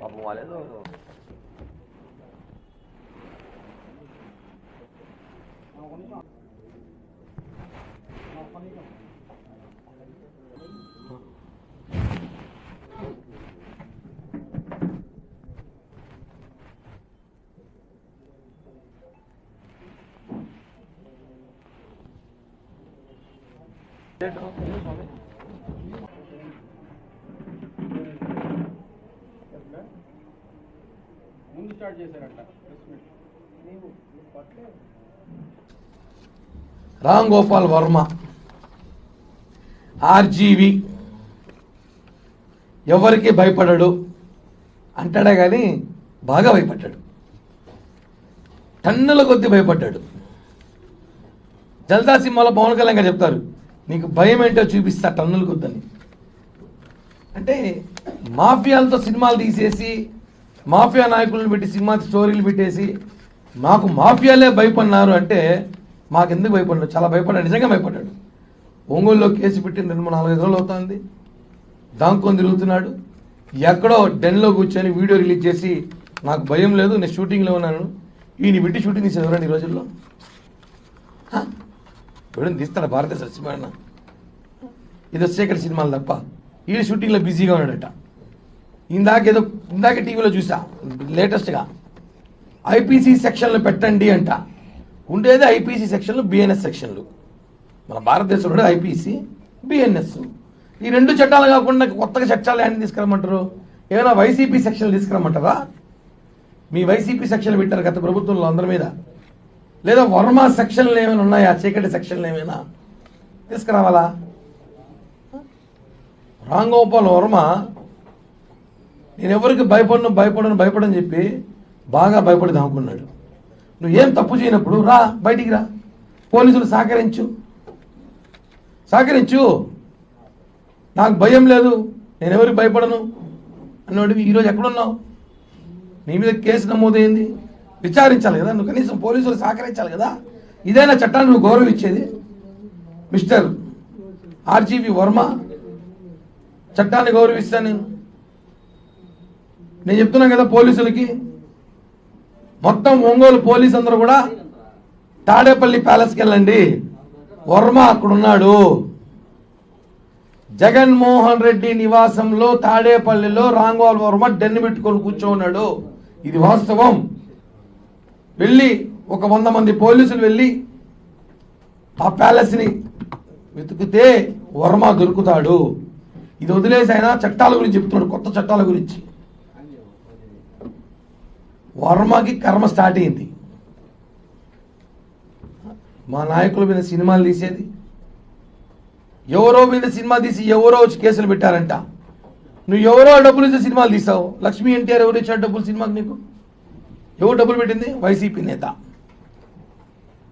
Vamos olhando? Thank you. Start చేశారంట Ram Gopal Varma RGV ఎవరికి భయపడడు అంటాడే కానీ బాగా భయపడ్డాడు. టన్నుల కొద్ది భయపడ్డాడు. జల్దా సినిమాలో పవన్ కళ్యాణ్ గారు చెప్తారు నీకు భయం ఏంటో చూపిస్తా టన్నుల కొద్దని. అంటే మాఫియాలతో సినిమాలు తీసేసి మాఫియా నాయకులను పెట్టి సినిమా స్టోరీలు పెట్టేసి మాకు మాఫియాలే భయపడినారు అంటే మాకెందుకు భయపడ్డాడు చాలా భయపడ్డాడు నిజంగా భయపడ్డాడు. ఒంగోలులో కేసు పెట్టి రెండు మూడు నాలుగైదు రోజులు అవుతుంది. దాంకొని తిరుగుతున్నాడు. ఎక్కడో డెన్లో కూర్చొని వీడియో రిలీజ్ చేసి నాకు భయం లేదు నేను షూటింగ్లో ఉన్నాను. ఈయన పెట్టి షూటింగ్ తీసేది ఎవరండి ఈ రోజుల్లో? హ? ఎవడని తీస్తాడు భారతదేశ సినిమా ఇది శేఖర్ సినిమాలు తప్ప. ఈయన షూటింగ్లో బిజీగా ఉన్నాడట. ఇందాక ఏదో ఇందాక టీవీలో చూసా లేటెస్ట్గా ఐపీసీ సెక్షన్లు పెట్టండి అంట. ఉండేది ఐపీసీ సెక్షన్లు బిఎన్ఎస్ సెక్షన్లు. మన భారతదేశంలో ఐపీసీ బిఎన్ఎస్. ఈ రెండు చట్టాలు కాకుండా కొత్తగా చట్టాలు ఏమైనా తీసుకురమ్మంటారు? ఏమైనా వైసీపీ సెక్షన్లు తీసుకురమ్మంటారా? మీ వైసీపీ సెక్షన్లు పెట్టారు గత ప్రభుత్వంలో అందరి మీద. లేదా వర్మ సెక్షన్లు ఏమైనా ఉన్నాయా? చీకటి సెక్షన్లు ఏమైనా? తీసుకురావాలా? రామ్ గోపాల్ వర్మ నేను ఎవరికి భయపడను భయపడను భయపడని చెప్పి బాగా భయపడి దాముకున్నాడు నువ్వు ఏం తప్పు చేయనప్పుడు రా బయటికి రా. పోలీసులు సహకరించు. సహకరించు. నాకు భయం లేదు నేను ఎవరికి భయపడను? అన్నోడివి ఈరోజు ఎక్కడున్నావు? నీ మీద కేసు నమోదైంది. విచారించాలి కదా నువ్వు కనీసం పోలీసులు సహకరించాలి కదా. ఇదైనా చట్టాన్ని నువ్వు గౌరవించేది? మిస్టర్ ఆర్జీవి వర్మ చట్టాన్ని గౌరవిస్తాను నేను. నేను చెప్తున్నాను కదా పోలీసులకి మొత్తం ఒంగోలు పోలీస్ అందరూ కూడా తాడేపల్లి ప్యాలెస్కి వెళ్ళండి. వర్మ అక్కడ ఉన్నాడు. జగన్మోహన్ రెడ్డి నివాసంలో తాడేపల్లిలో రాంగోల్ వర్మ డెన్ను పెట్టుకొని కూర్చోన్నాడు ఇది వాస్తవం. వెళ్ళి ఒక వంద మంది పోలీసులు వెళ్ళి ఆ ప్యాలెస్ని వెతుకుతే వర్మ దొరుకుతాడు. ఇది వదిలేసి ఆయన చట్టాల గురించి చెప్తున్నాడు కొత్త చట్టాల గురించి. వర్మకి కర్మ స్టార్ట్ అయింది. మా నాయకుల మీద సినిమాలు తీసేది. ఎవరో మీద సినిమా తీసి ఎవరో వచ్చి కేసులు పెట్టారంట. నువ్వు ఎవరో డబ్బులు ఇచ్చే సినిమాలు తీసావు లక్ష్మీ ఎన్టీఆర్ ఎవరు ఇచ్చారు డబ్బులు సినిమాకి నీకు? ఎవరు డబ్బులు పెట్టింది? వైసీపీ నేత.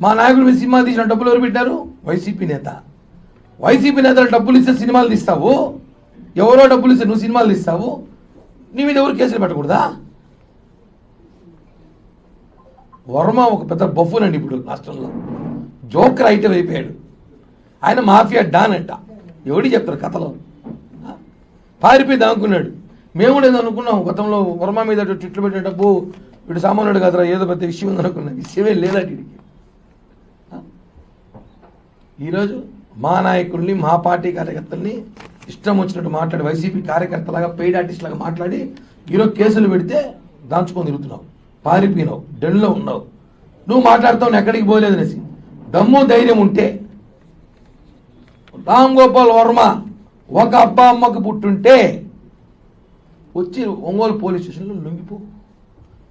మా నాయకుల మీద సినిమా తీసిన డబ్బులు ఎవరు పెట్టారు? వైసీపీ నేత. వైసీపీ నేతలు డబ్బులు ఇస్తే సినిమాలు తీస్తావు? ఎవరో డబ్బులు ఇస్తే నువ్వు సినిమాలు తీస్తావు? నీ మీద ఎవరు కేసులు పెట్టకూడదా? వర్మ ఒక పెద్ద బఫూన్ అండి ఇప్పుడు రాష్ట్రంలో. జోకర్ ఐటమ్ అయిపోయాడు. ఆయన మాఫియా డాన్ అంట. ఎవడి చెప్తారు కథలో? పారిపోయింది అనుకున్నాడు మేము కూడా ఏదో అనుకున్నాం. గతంలో వర్మ మీద ట్విట్లు పెట్టిన డబ్బు వీడు సామాన్యుడు కదరా ఏదో పెద్ద విషయం ఉందనుకున్నాం విషయమే లేదా వీడికి? ఈరోజు మా నాయకుల్ని మా పార్టీ కార్యకర్తల్ని ఇష్టం వచ్చినట్టు మాట్లాడి వైసీపీ కార్యకర్తలాగా పెయిడ్ ఆర్టిస్ట్ లాగా మాట్లాడి ఈరోజు కేసులు పెడితే దాంచుకొని తిరుగుతున్నావు పారిపోయినావు డెన్లో ఉన్నావు. నువ్వు మాట్లాడతావు నేను ఎక్కడికి పోలేదు అనేసి. దమ్ము ధైర్యం ఉంటే రామ్ గోపాల్ వర్మ ఒక అబ్బా అమ్మకు పుట్టుంటే వచ్చి ఒంగోలు పోలీస్ స్టేషన్లో లొంగిపో.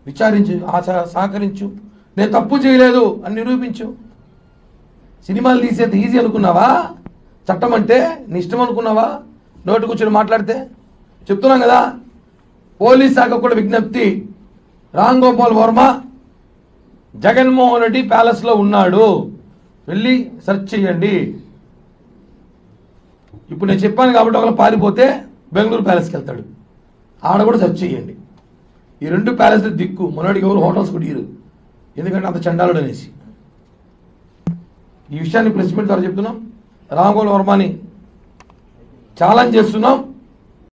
విచారించు ఆశ- సహకరించు. నేను తప్పు చేయలేదు అని నిరూపించు. సినిమాలు తీసేది ఈజీ అనుకున్నావా? చట్టం అంటే నీ ఇష్టం అనుకున్నావా? నోటి కూర్చొని మాట్లాడితే. చెప్తున్నాం కదా పోలీస్ శాఖ కూడా విజ్ఞప్తి. రామ్ గోపాల్ వర్మ జగన్మోహన్ రెడ్డి ప్యాలెస్లో ఉన్నాడు. వెళ్ళి సెర్చ్ చేయండి. ఇప్పుడు నేను చెప్పాను కాబట్టి ఒకరు పారిపోతే బెంగళూరు ప్యాలెస్కి వెళ్తాడు. ఆడ కూడా సెర్చ్ చేయండి. ఈ రెండు ప్యాలెస్లు దిక్కు. మనోడికి ఎవరు హోటల్స్ కుడియరు ఎందుకంటే అంత చండాలుడు అనేసి. ఈ విషయాన్ని ప్రెస్ మీట్ ద్వారా చెప్తున్నాం. రామ్ గోపాల్ వర్మని ఛాలెంజ్ చేస్తున్నాం.